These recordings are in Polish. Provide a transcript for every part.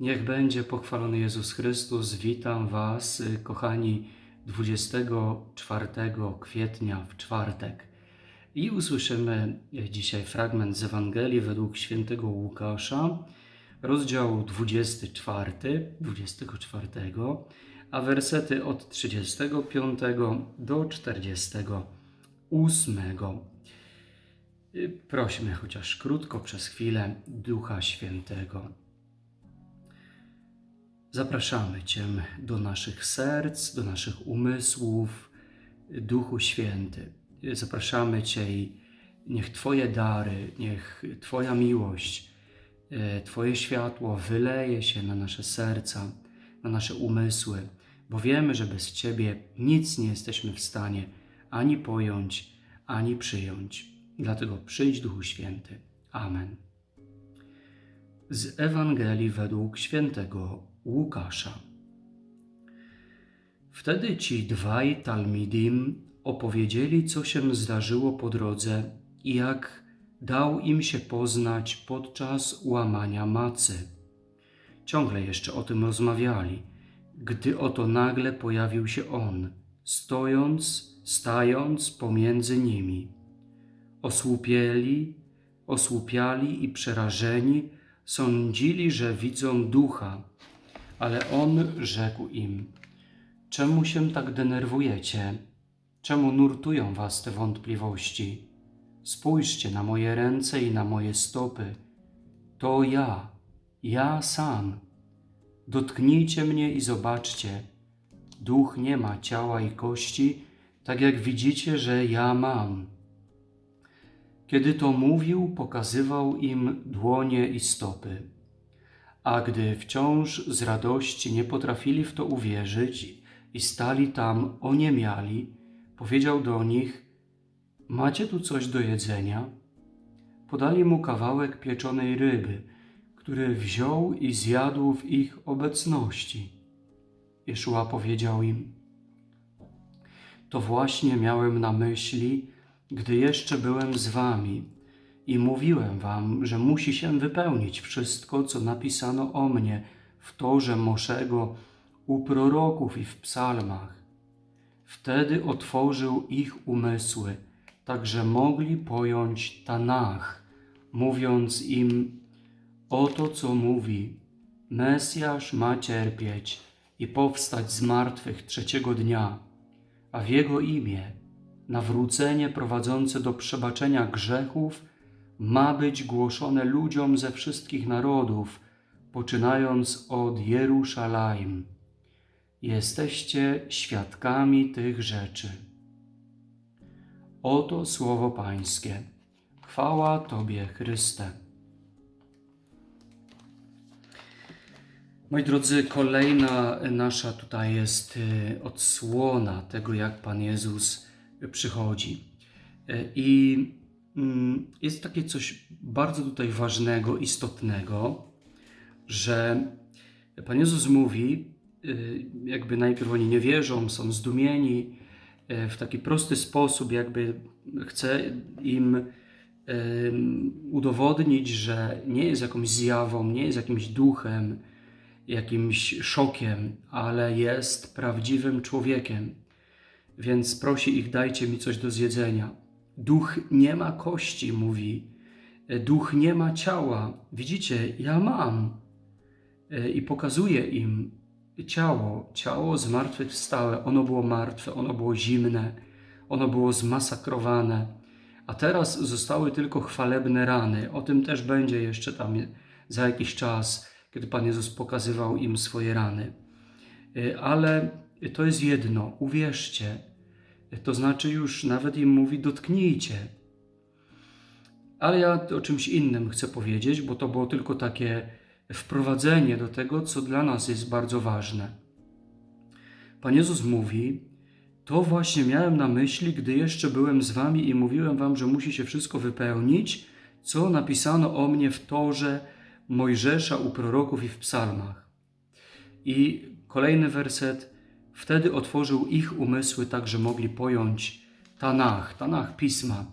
Niech będzie pochwalony Jezus Chrystus. Witam Was, y, kochani, 24 kwietnia w czwartek. I usłyszymy y, dzisiaj fragment z Ewangelii według świętego Łukasza, rozdział 24, 24, a wersety od 35 do 48. Y, Prośmy chociaż krótko przez chwilę Ducha Świętego. Zapraszamy Cię do naszych serc, do naszych umysłów, Duchu Święty. Zapraszamy Cię i niech Twoje dary, niech Twoja miłość, e, Twoje światło wyleje się na nasze serca, na nasze umysły, bo wiemy, że bez Ciebie nic nie jesteśmy w stanie ani pojąć, ani przyjąć. Dlatego przyjdź, Duchu Święty. Amen. Z Ewangelii według świętego Łukasza. Wtedy ci dwaj Talmidim opowiedzieli, co się zdarzyło po drodze i jak dał im się poznać podczas łamania macy. Ciągle jeszcze o tym rozmawiali, gdy oto nagle pojawił się on, stojąc, stając pomiędzy nimi. Osłupieli, osłupiali i przerażeni sądzili, że widzą ducha, ale on rzekł im: Czemu się tak denerwujecie? Czemu nurtują was te wątpliwości? Spójrzcie na moje ręce i na moje stopy. To ja, ja sam. Dotknijcie mnie i zobaczcie. Duch nie ma ciała i kości, tak jak widzicie, że ja mam. Kiedy to mówił, pokazywał im dłonie i stopy. A gdy wciąż z radości nie potrafili w to uwierzyć i stali tam oniemiali, powiedział do nich: Macie tu coś do jedzenia? Podali mu kawałek pieczonej ryby, który wziął i zjadł w ich obecności. Jeszua powiedział im: To właśnie miałem na myśli, gdy jeszcze byłem z wami i mówiłem wam, że musi się wypełnić wszystko, co napisano o mnie w Torze Moszego, u proroków i w psalmach. Wtedy otworzył ich umysły, tak że mogli pojąć Tanach, mówiąc im, oto co mówi, Mesjasz ma cierpieć i powstać z martwych trzeciego dnia, a w Jego imię nawrócenie prowadzące do przebaczenia grzechów ma być głoszone ludziom ze wszystkich narodów, poczynając od Jeruszalaim. Jesteście świadkami tych rzeczy. Oto słowo Pańskie. Chwała Tobie, Chryste. Moi drodzy, kolejna nasza tutaj jest y, odsłona tego, jak Pan Jezus przychodzi. Y, I jest takie coś bardzo tutaj ważnego, istotnego, że Pan Jezus mówi, y, jakby najpierw oni nie wierzą, są zdumieni, w taki prosty sposób, jakby chce im udowodnić, że nie jest jakąś zjawą, nie jest jakimś duchem, jakimś szokiem, ale jest prawdziwym człowiekiem. Więc prosi ich, dajcie mi coś do zjedzenia. Duch nie ma kości, mówi. Duch nie ma ciała. Widzicie, ja mam. I pokazuje im ciało, ciało zmartwychwstałe. Ono było martwe, ono było zimne, ono było zmasakrowane. A teraz zostały tylko chwalebne rany. O tym też będzie jeszcze tam za jakiś czas kiedy Pan Jezus pokazywał im swoje rany. Y, ale to jest jedno, uwierzcie. To znaczy już nawet im mówi, dotknijcie. Ale ja o czymś innym chcę powiedzieć, bo to było tylko takie wprowadzenie do tego, co dla nas jest bardzo ważne. Pan Jezus mówi, to właśnie miałem na myśli, gdy jeszcze byłem z wami i mówiłem wam, że musi się wszystko wypełnić, co napisano o mnie w Torze, Mojżesza u proroków i w psalmach. I kolejny werset. Wtedy otworzył ich umysły tak, że mogli pojąć Tanach, Tanach Pisma.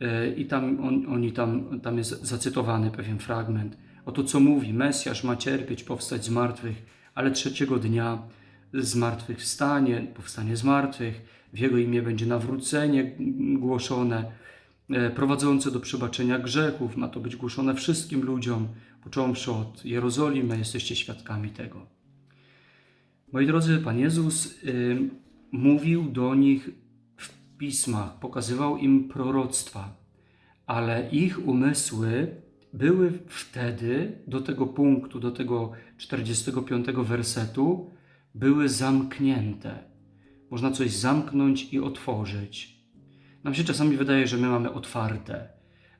E, I tam on, oni tam, tam jest zacytowany pewien fragment. Oto co mówi, Mesjasz ma cierpieć, powstać z martwych, ale trzeciego dnia z martwych wstanie, powstanie z martwych, w Jego imię będzie nawrócenie głoszone, e, prowadzące do przebaczenia grzechów. Ma to być głoszone wszystkim ludziom, począwszy od Jerozolimy, jesteście świadkami tego. Moi drodzy, Pan Jezus y, mówił do nich w pismach, pokazywał im proroctwa, ale ich umysły były wtedy do tego punktu, do tego 45 wersetu, były zamknięte. Można coś zamknąć i otworzyć. Nam się czasami wydaje, że my mamy otwarte,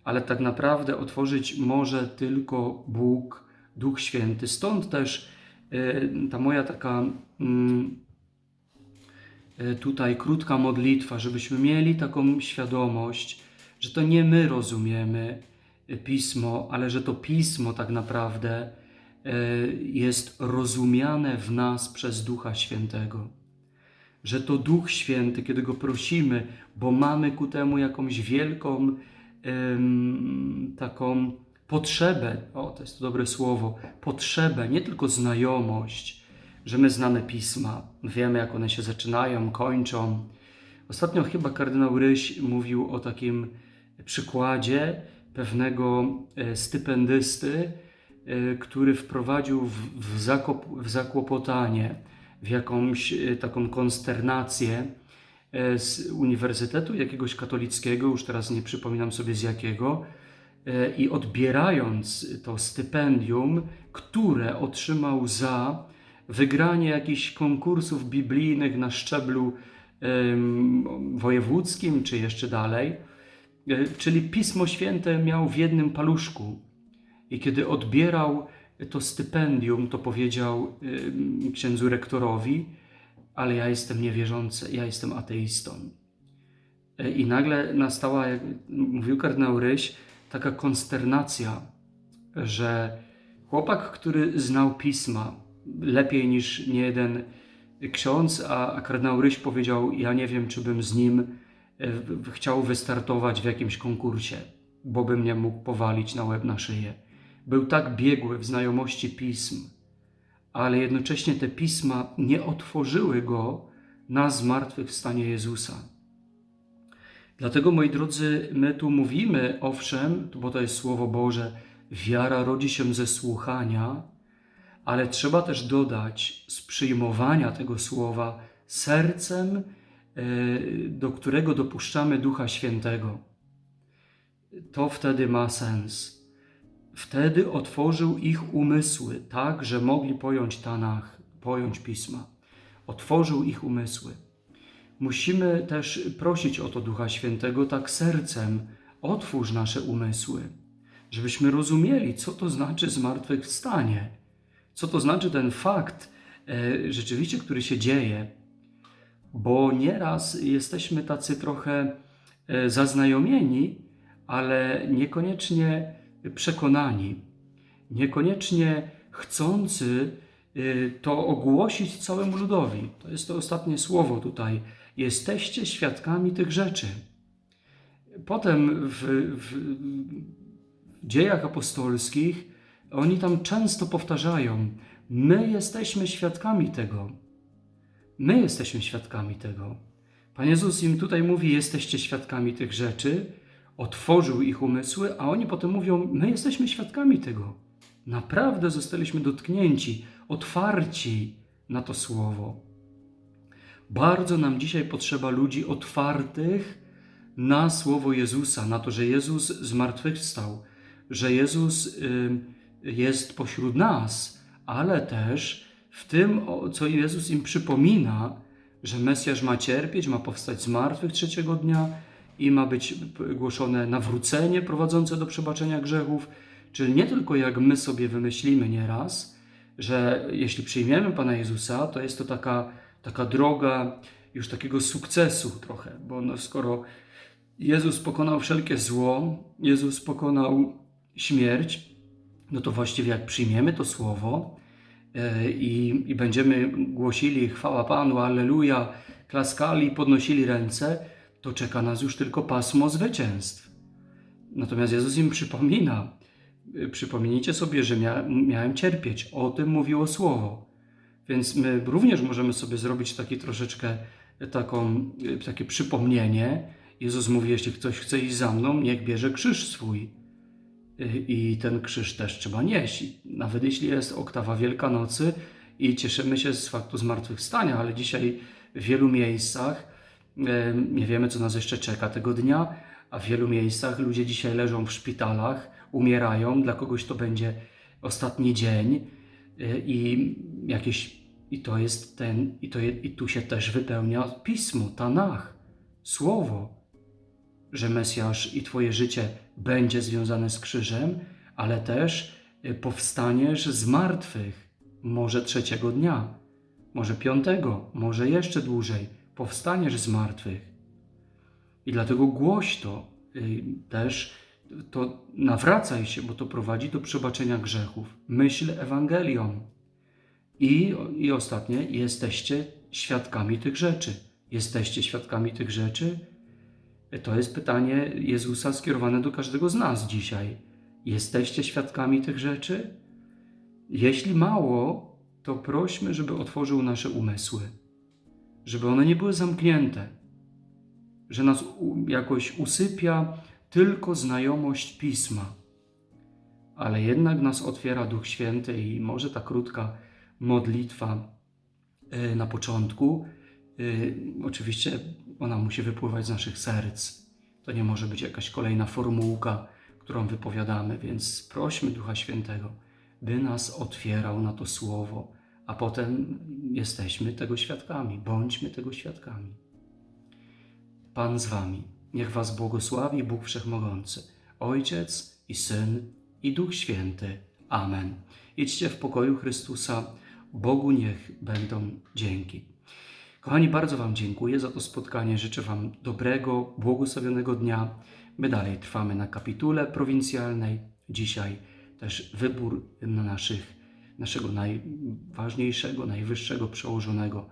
ale tak naprawdę otworzyć może tylko Bóg, Duch Święty. Stąd też ta moja taka mm, y, tutaj krótka modlitwa, żebyśmy mieli taką świadomość, że to nie my rozumiemy pismo, ale że to pismo tak naprawdę y, jest rozumiane w nas przez Ducha Świętego. Że to Duch Święty, kiedy go prosimy, bo mamy ku temu jakąś wielką taką potrzebę, o to jest to dobre słowo, potrzebę, nie tylko znajomość, że my znamy pisma, wiemy jak one się zaczynają, kończą. Ostatnio chyba kardynał Ryś mówił o takim przykładzie pewnego e, stypendysty, e, który wprowadził w, zakop, w zakłopotanie, w jakąś e, taką konsternację z uniwersytetu jakiegoś katolickiego, już teraz nie przypominam sobie z jakiego, i odbierając to stypendium, które otrzymał za wygranie jakichś konkursów biblijnych na szczeblu wojewódzkim czy jeszcze dalej, e, czyli Pismo Święte miał w jednym paluszku. I kiedy odbierał to stypendium, to powiedział księdzu rektorowi, ale ja jestem niewierzący, ja jestem ateistą. E, I nagle nastała, jak mówił kardynał Ryś, taka konsternacja, że chłopak, który znał pisma lepiej niż niejeden ksiądz, a, a kardynał Ryś powiedział: Ja nie wiem, czy bym z nim e, chciał wystartować w jakimś konkursie, bo bym nie mógł powalić na łeb na szyję. Był tak biegły w znajomości pism, ale jednocześnie te pisma nie otworzyły go na zmartwychwstanie Jezusa. Dlatego, moi drodzy, my tu mówimy, owszem, bo to jest Słowo Boże, wiara rodzi się ze słuchania, ale trzeba też dodać z przyjmowania tego Słowa sercem, e, do którego dopuszczamy Ducha Świętego. To wtedy ma sens. Wtedy otworzył ich umysły, tak, że mogli pojąć Tanach, pojąć Pisma. Otworzył ich umysły. Musimy też prosić o to Ducha Świętego tak sercem. Otwórz nasze umysły, żebyśmy rozumieli, co to znaczy zmartwychwstanie, co to znaczy ten fakt e, rzeczywiście, który się dzieje, bo nieraz jesteśmy tacy trochę e, zaznajomieni, ale niekoniecznie przekonani, niekoniecznie chcący y, to ogłosić całemu ludowi. To jest to ostatnie słowo tutaj. Jesteście świadkami tych rzeczy. Potem w, w, w dziejach apostolskich oni tam często powtarzają: My jesteśmy świadkami tego. My jesteśmy świadkami tego. Pan Jezus im tutaj mówi: Jesteście świadkami tych rzeczy, otworzył ich umysły, a oni potem mówią: My jesteśmy świadkami tego. Naprawdę zostaliśmy dotknięci, otwarci na to słowo. Bardzo nam dzisiaj potrzeba ludzi otwartych na słowo Jezusa, na to, że Jezus zmartwychwstał, że Jezus y, jest pośród nas, ale też w tym, co Jezus im przypomina, że Mesjasz ma cierpieć, ma powstać z martwych trzeciego dnia i ma być głoszone nawrócenie prowadzące do przebaczenia grzechów. Czyli nie tylko jak my sobie wymyślimy nieraz, że jeśli przyjmiemy Pana Jezusa, to jest to taka, taka droga już takiego sukcesu trochę, bo no skoro Jezus pokonał wszelkie zło, Jezus pokonał śmierć, no to właściwie jak przyjmiemy to słowo e, i, i będziemy głosili chwała Panu, Alleluja, klaskali, podnosili ręce, to czeka nas już tylko pasmo zwycięstw. Natomiast Jezus im przypomina, y, przypomnijcie sobie, że mia, miałem cierpieć. O tym mówiło Słowo. Więc my również możemy sobie zrobić taki troszeczkę taką, y, takie przypomnienie. Jezus mówi, jeśli ktoś chce iść za mną, niech bierze krzyż swój. Y, I ten krzyż też trzeba nieść. Nawet jeśli jest oktawa Wielkanocy i cieszymy się z faktu zmartwychwstania, ale dzisiaj w wielu miejscach nie wiemy, co nas jeszcze czeka tego dnia, a w wielu miejscach ludzie dzisiaj leżą w szpitalach, umierają, dla kogoś to będzie ostatni dzień i jakieś i to jest ten, i, to je, i tu się też wypełnia pismo, Tanach, słowo, że Mesjasz i Twoje życie będzie związane z krzyżem, ale też y, powstaniesz z martwych, może trzeciego dnia, może piątego, może jeszcze dłużej, powstaniesz z martwych. I dlatego głoś to y, też, to nawracaj się, bo to prowadzi do przebaczenia grzechów. Myśl Ewangelią. I, I ostatnie, jesteście świadkami tych rzeczy. Jesteście świadkami tych rzeczy? To jest pytanie Jezusa skierowane do każdego z nas dzisiaj. Jesteście świadkami tych rzeczy? Jeśli mało, to prośmy, żeby otworzył nasze umysły, żeby one nie były zamknięte, że nas jakoś usypia tylko znajomość pisma, ale jednak nas otwiera Duch Święty i może ta krótka modlitwa y, na początku, y, oczywiście ona musi wypływać z naszych serc. To nie może być jakaś kolejna formułka, którą wypowiadamy, więc prośmy Ducha Świętego, by nas otwierał na to słowo, a potem jesteśmy tego świadkami, bądźmy tego świadkami. Pan z wami. Niech was błogosławi Bóg Wszechmogący, Ojciec i Syn i Duch Święty. Amen. Idźcie w pokoju Chrystusa. Bogu niech będą dzięki. Kochani, bardzo Wam dziękuję za to spotkanie. Życzę Wam dobrego, błogosławionego dnia. My dalej trwamy na kapitule prowincjalnej. Dzisiaj też wybór na naszych, naszego najważniejszego, najwyższego przełożonego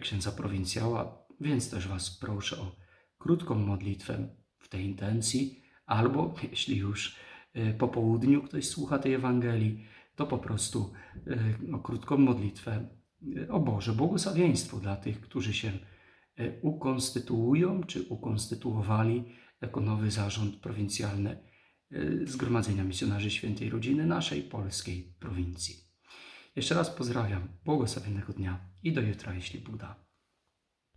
księdza prowincjała, więc też Was proszę o krótką modlitwę w tej intencji, albo jeśli już y, po południu ktoś słucha tej Ewangelii, to po prostu y, no, krótką modlitwę y, o Boże błogosławieństwo dla tych, którzy się ukonstytuują czy ukonstytuowali jako nowy zarząd prowincjalny Zgromadzenia Misjonarzy Świętej Rodziny naszej polskiej prowincji. Jeszcze raz pozdrawiam, błogosławionego dnia i do jutra, jeśli Bóg da.